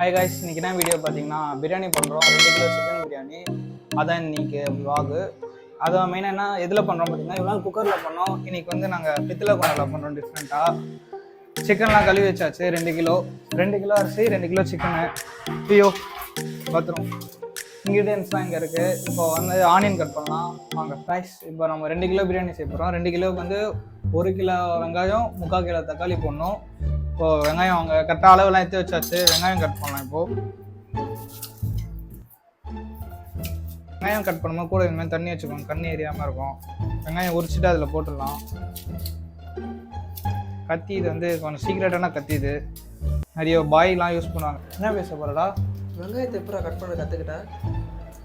Hi guys இன்னைக்கு என்ன video பார்த்தீங்கன்னா பிரியாணி பண்ணுறோம் ரெண்டு கிலோ சிக்கன் பிரியாணி. அதான் இன்னைக்கு vlog. அதை மெயினாக என்ன எதில் பண்ணுறோம் பார்த்தீங்கன்னா இவ்வளோ குக்கரில் பண்ணோம். இன்னைக்கு வந்து நாங்கள் பித்தளை குண்டரில் பண்ணுறோம் டிஃப்ரெண்ட்டாக சிக்கன்லாம் கழுவி வச்சாச்சு ரெண்டு கிலோ. ரெண்டு கிலோ அரிசி ரெண்டு கிலோ சிக்கனு ஐயோ பாத்ரூம். இன்க்ரீடியன்ஸ்லாம் இங்கே இருக்குது இப்போ வந்து ஆனியன் கட் பண்ணலாம். வாங்க ஃப்ரைஸ் இப்போ நம்ம ரெண்டு கிலோ பிரியாணி செய்ய போகிறோம் ரெண்டு கிலோவுக்கு வந்து ஒரு கிலோ வெங்காயம் முக்கால் கிலோ தக்காளி போடணும். இப்போது வெங்காயம் அவங்க கரெக்டாக அளவுலாம் எடுத்து வச்சாச்சு. வெங்காயம் கட் பண்ணலாம் இப்போது வெங்காயம் கட் பண்ணும்போது கூட இந்த மாதிரி தண்ணி வச்சுக்கோங்க. கண்ணி எரியாமல் இருக்கும். வெங்காயம் உரிச்சிட்டு அதில் போட்டுடலாம். கத்தி இது வந்து கொஞ்சம் சீக்ரெட்டான கத்தி இது நிறைய பாய்லாம் யூஸ் பண்ணுவாங்க. என்ன பேச போகிறடா வெங்காயத்தை எப்படா கட் பண்ண கற்றுக்கிட்டேன்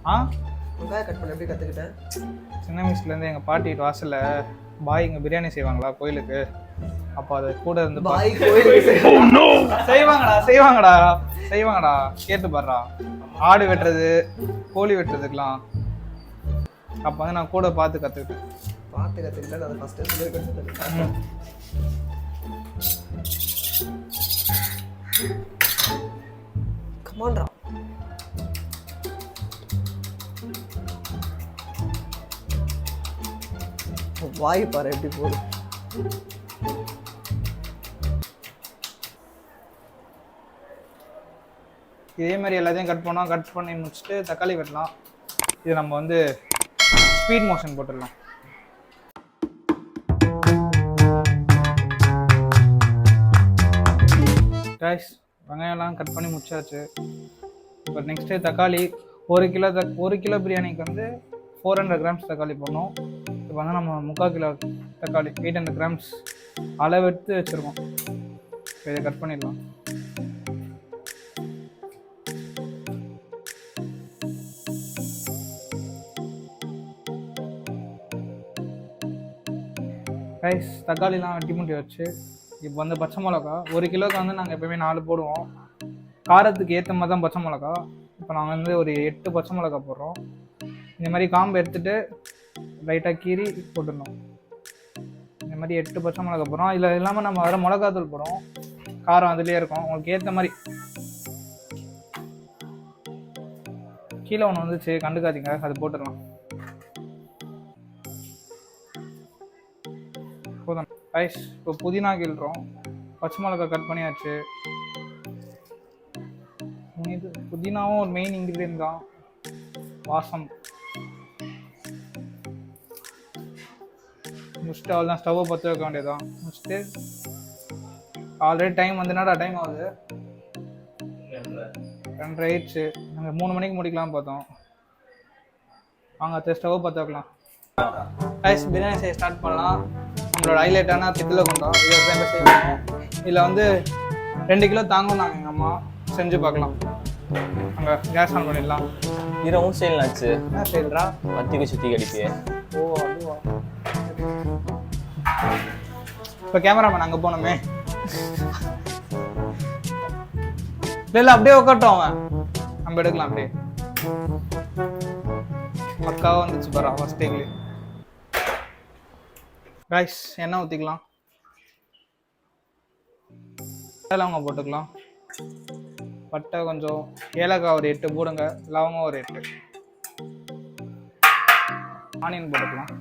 ஆ? வெங்காயம் கட் பண்ண எப்படி கற்றுக்கிட்டேன் சின்ன வயசுலேருந்து எங்கள் பாட்டி வீட்டு வாசலில் பாய் இங்கே பிரியாணி செய்வாங்களா கோயிலுக்கு? அப்போ அது கூட இருந்து பாய் கோயிலுக்கு செய்வாங்கடா செய்வாங்கடா செய்வாங்கடா. கேட்டு பாடுறா ஆடு வெட்டுறது கோழி வெட்டுறதுக்கெலாம் அப்போ வந்து நான் கூட பார்த்து கற்றுக்கிட்டேன் பார்த்து கற்றுக்கிட்டேன் அதை ஃபஸ்ட்டு சொல்லியிருக்கேன் ம். வாய் பாரு எப்படி போகுது. இதே மாதிரி எல்லாத்தையும் கட் பண்ணோம். கட் பண்ணி முடிச்சுட்டு தக்காளி வெட்டலாம். இது நம்ம வந்து ஸ்பீட் மோஷன் போட்டுடலாம். ரைஸ் வெங்காயம்லாம் கட் பண்ணி முடிச்சாச்சு. இப்போ நெக்ஸ்ட்டு தக்காளி ஒரு கிலோ தக் ஒரு கிலோ பிரியாணிக்கு வந்து ஃபோர் ஹண்ட்ரட் கிராம்ஸ் தக்காளி போடணும். இப்போ வந்து நம்ம முக்கால் கிலோ தக்காளி எயிட் ஹண்ட்ரட் கிராம்ஸ் அளவு எடுத்து வச்சுருக்கோம். இப்போ இதை கட் பண்ணிடலாம். ரைஸ் தக்காளிலாம் வெட்டி முட்டி வச்சு இப்போ வந்து பச்சை மிளகா ஒரு கிலோக்கு வந்து நாங்கள் எப்பவுமே நாலு போடுவோம். காரத்துக்கு ஏற்ற மாதிரி தான் பச்சை மிளகா. இப்போ நாங்கள் வந்து ஒரு எட்டு பச்சை மிளகா போடுறோம். இந்த மாதிரி காம்பு எடுத்துகிட்டு லைட்டாக கீறி போட்டுடணும். இந்த மாதிரி எட்டு பச்சை மிளகா போடுறோம் இதில் இல்லாமல் நம்ம வர மிளகாத்தூள் போடுறோம். காரம் அதுலேயே இருக்கும். உங்களுக்கு ஏற்ற மாதிரி. கீழே ஒன்று வந்துச்சு. கண்டுக்காதீங்க. அது போட்டுடலாம். போதும். ரைஸ் இப்போ புதினா கிள்றோம் பச்சை மிளகா கட் பண்ணியாச்சு. புதினாவும் ஒரு மெயின் இன்க்ரீடியன்ட் தான். வாசம். முடிச்சுட்டு அவ்வளோதான் ஸ்டவ்வை பற்ற வைக்க வேண்டியதுதான். முடிச்சுட்டு ஆல்ரெடி டைம் வந்து என்னடா டைம் ஆகுது? ரெண்டரை ஆயிடுச்சு. நாங்கள் மூணு மணிக்கு முடிக்கலாம் பார்த்தோம். வாங்க ஸ்டவ்வை பற்ற வைக்கலாம். ரைஸ் பிரியாணி செய்ய ஸ்டார்ட் பண்ணலாம். நம்மளோட ஹைலைட்டான பித்தளை குண்டம். இதை இப்போ செய்வோம் இதில் வந்து ரெண்டு கிலோ தாங்கும் நாங்கள் எங்கள் அம்மா. செஞ்சு பார்க்கலாம். அங்கே கேஸ் ஆன் பண்ணிடலாம். உன் ஸ்டைல் ஆச்சு என்ன செய்யறா மத்திக்கு சுத்தி கடிப்பியே ஓ அதுவா? இப்போ கேமராமேன் அங்கே போனோமே இல்லை இல்லை அப்படியே உட்காட்டும் அவன். நம்ம எடுக்கலாம் அப்படியே. பக்காவாக வந்துச்சு பாரு ஃபஸ்ட் டேக்லேயே ரைஸ் எண்ணெய் ஊற்றிக்கலாம் லவங்க போட்டுக்கலாம். பட்டை கொஞ்சம் ஏலக்காய் ஒரு எட்டு போடுங்க. லவங்கம் ஒரு எட்டு. ஆனியன் போட்டுக்கலாம்.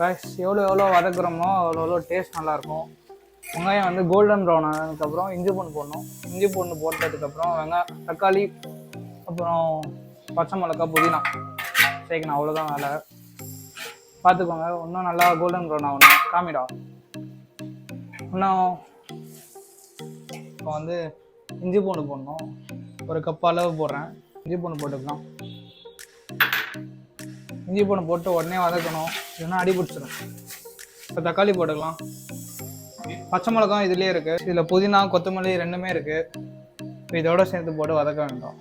ரைஸ் எவ்வளோ எவ்வளோ வதக்குறோமோ அவ்வளோ எவ்வளோ டேஸ்ட் நல்லாயிருக்கும். வெங்காயம் வந்து கோல்டன் ப்ரௌன் ஆனதுக்கப்புறம் இஞ்சி பூண்டு போடணும். இஞ்சி பூண்டு போட்டதுக்கப்புறம் வெங்காயம் தக்காளி அப்புறம் பச்சை மிளகா புதினா. சேர்க்கணும் அவ்வளோதான் வேலை. பார்த்துக்கோங்க இன்னும் நல்லா கோல்டன் ப்ரௌன் ஆகணும். காமிடா. இன்னும் இப்போ வந்து இஞ்சி பூண்டு போடணும். ஒரு கப் அளவு போடுறேன். இஞ்சி பூண்டு போட்டுக்கலாம். இஞ்சி பூனை போட்டு உடனே வதக்கணும். இல்லைன்னா அடி பிடிச்சிடும் இப்போ தக்காளி போட்டுக்கலாம். பச்சை மிளகாய் இதுலேயே இருக்குது இதில் புதினா கொத்தமல்லி ரெண்டுமே இருக்குது இப்போ இதோட சேர்த்து போட்டு வதக்க வேண்டும்.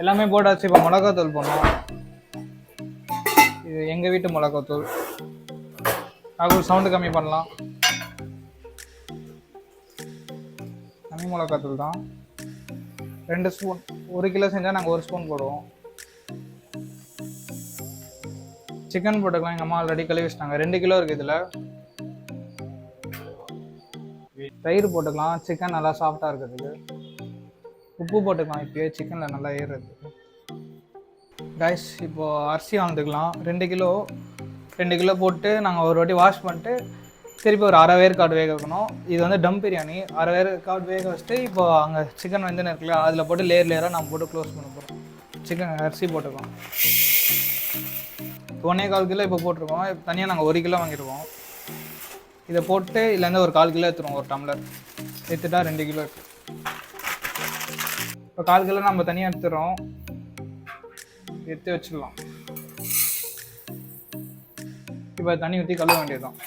எல்லாமே போட்டாச்சு. இப்போ மிளகாத்தூள் போடணும். இது எங்கள் வீட்டு மிளகாத்தூள். அது சவுண்டு கம்மி பண்ணலாம். தனி மிளகாத்தூள் தான். ரெண்டு ஸ்பூன். ஒரு கிலோ செஞ்சால் நாங்கள் ஒரு ஸ்பூன் போடுவோம். சிக்கன் போட்டுக்கலாம். எங்கள் அம்மா ஆல்ரெடி கழுவி வச்சிட்டாங்க. ரெண்டு கிலோ இருக்குது இதில். தயிர் போட்டுக்கலாம். சிக்கன் நல்லா சாஃப்டாக இருக்கிறதுக்கு உப்பு போட்டுக்கலாம் இப்போயே. சிக்கனில் நல்லா ஏறுறதுக்கு கைஸ் இப்போது அரிசி வாங்கிக்கலாம் ரெண்டு கிலோ ரெண்டு கிலோ போட்டு நாங்கள் ஒரு வாட்டி வாஷ் பண்ணிட்டு திருப்பி ஒரு அரை வேர்க்காடு வேக வைக்கணும். இது வந்து டம் பிரியாணி. அரை வேர்க்காடு வேக வச்சுட்டு இப்போ அங்கே சிக்கன் வந்து இருக்குல்ல அதில் போட்டு லேயர் லேயராக நான் போட்டு க்ளோஸ் பண்ண போகிறோம் சிக்கன் அரிசி போட்டுக்கலாம். ஒன்றே கால் கிலோ இப்போ போட்டிருக்கோம். தனியாக நாங்கள் ஒரு கிலோ வாங்கிடுவோம் இதை போட்டு இல்லைன்னா ஒரு கால் கிலோ எடுத்துருவோம் ஒரு டம்ளர். எடுத்துட்டா ரெண்டு கிலோ இருக்கு. இப்போ கால் கிலோ நம்ம தனியாக எடுத்துடுறோம் எடுத்து வச்சிடலாம். இப்போ தண்ணி ஊற்றி கழுவ வேண்டியதுதான்.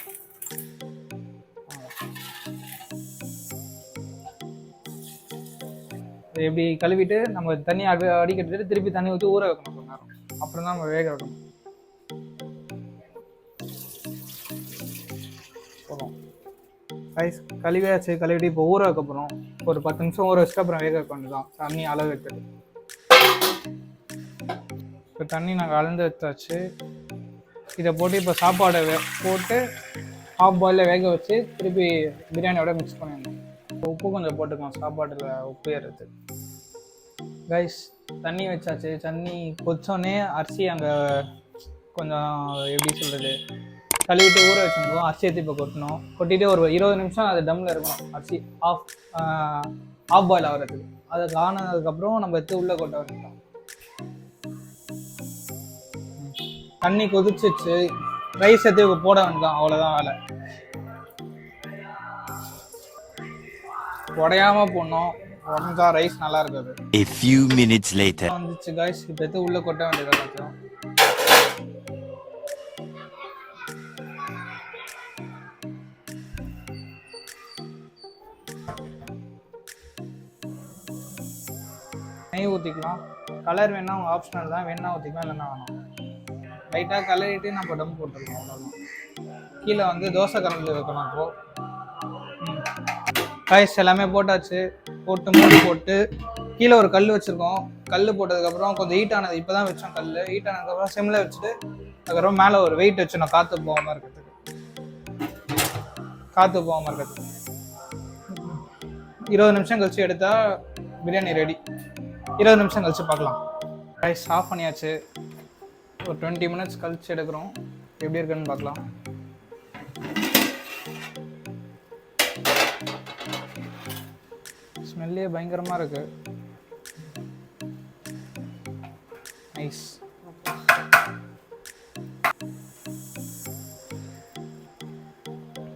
இப்படி கழுவிட்டு நம்ம தண்ணி அடி அடிக்கட்டு திருப்பி தண்ணி ஊற்றி ஊற வைக்கணும் கொஞ்ச நேரம். அப்புறம் தான் நம்ம வேக வைக்கணும். ரைஸ் கழுவியாச்சு கழுவிட்டு இப்போ ஊற வைக்க போகிறோம் ஒரு பத்து நிமிஷம் ஊற வச்சுட்டு அப்புறம் வேக வைக்க வேண்டியதான் தண்ணி அளவு வைக்கிறது. இப்போ தண்ணி நாங்கள் அளந்து வச்சாச்சு இதை போட்டு இப்போ சாப்பாடை போட்டு ஹாஃப் பாயிலில் வேக வச்சு திருப்பி பிரியாணியோட மிக்ஸ் பண்ணிடணும். இப்போ உப்பு கொஞ்சம் போட்டுக்கலாம். சாப்பாட்டில் உப்பு ஏறுறது. கைஸ் தண்ணி வச்சாச்சு. தண்ணி கொச்சோன்னே அரிசி அங்கே கொஞ்சம் எப்படி சொல்கிறது கழுவிட்டு ஊற வச்சிருந்தோம். அரிசி எடுத்து இப்போ கொட்டணும் கொட்டிட்டு ஒரு இருபது நிமிஷம் அது டம்மில் இருக்கணும். அரிசி ஆஃப் ஆஃப் பாயில் ஆகிறதுக்கு. அது ஆனதுக்கப்புறம் நம்ம எடுத்து உள்ளே கொட்ட வேண்டியதான் தண்ணி கொதிச்சிச்சு ரைஸ் எடுத்து போட வேண்டியதான் அவ்வளோதான் வேலை. உடையாம போடணும். உடஞ்சா ரைஸ் நல்லா இருக்காது. A few minutes later. வந்துச்சு காய்ஸ் இப்போ எடுத்து உள்ள கொட்ட வேண்டியதா கொஞ்சம் நெய் ஊற்றிக்கலாம் கலர் வேணா உங்கள் ஆப்ஷனல் தான். வேணா ஊற்றிக்கலாம் இல்லைன்னா வேணாம். லைட்டாக கலரிட்டு நம்ம டம் போட்டுருக்கோம் அவ்வளோதான் கீழே வந்து தோசை கரண்டில் வைக்கணும் இப்போ. காய்ஸ் எல்லாமே போட்டாச்சு. போட்டு மூடி போட்டு கீழே ஒரு கல் வச்சுருக்கோம். கல் போட்டதுக்கப்புறம் கொஞ்சம் ஹீட் ஆனது இப்போ தான் வச்சோம் கல் ஹீட் ஆனதுக்கப்புறம் சிம்மில் வச்சுட்டு அதுக்கப்புறம் மேலே ஒரு வெயிட் வச்சிடணும் காற்று போகாமல் இருக்கிறதுக்கு. காற்று போகாமல் இருக்கிறதுக்கு. இருபது நிமிஷம் கழிச்சு எடுத்தால் பிரியாணி ரெடி இருபது நிமிஷம் கழிச்சு பார்க்கலாம். ரைஸ் ஆஃப் பண்ணியாச்சு. ஒரு டுவெண்ட்டி மினிட்ஸ் கழிச்சு எடுக்கிறோம். எப்படி இருக்குன்னு பார்க்கலாம். ஸ்மெல்லே பயங்கரமாக இருக்கு. நைஸ்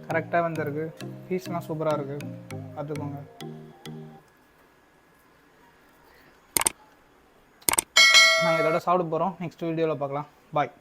கரெக்டாக வந்திருக்கு. பீஸ்லாம் சூப்பராக இருக்குது பார்த்துக்கோங்க. சாப்பிட போகிறோம் நெக்ஸ்ட் வீடியோவில் பார்க்கலாம். பாய்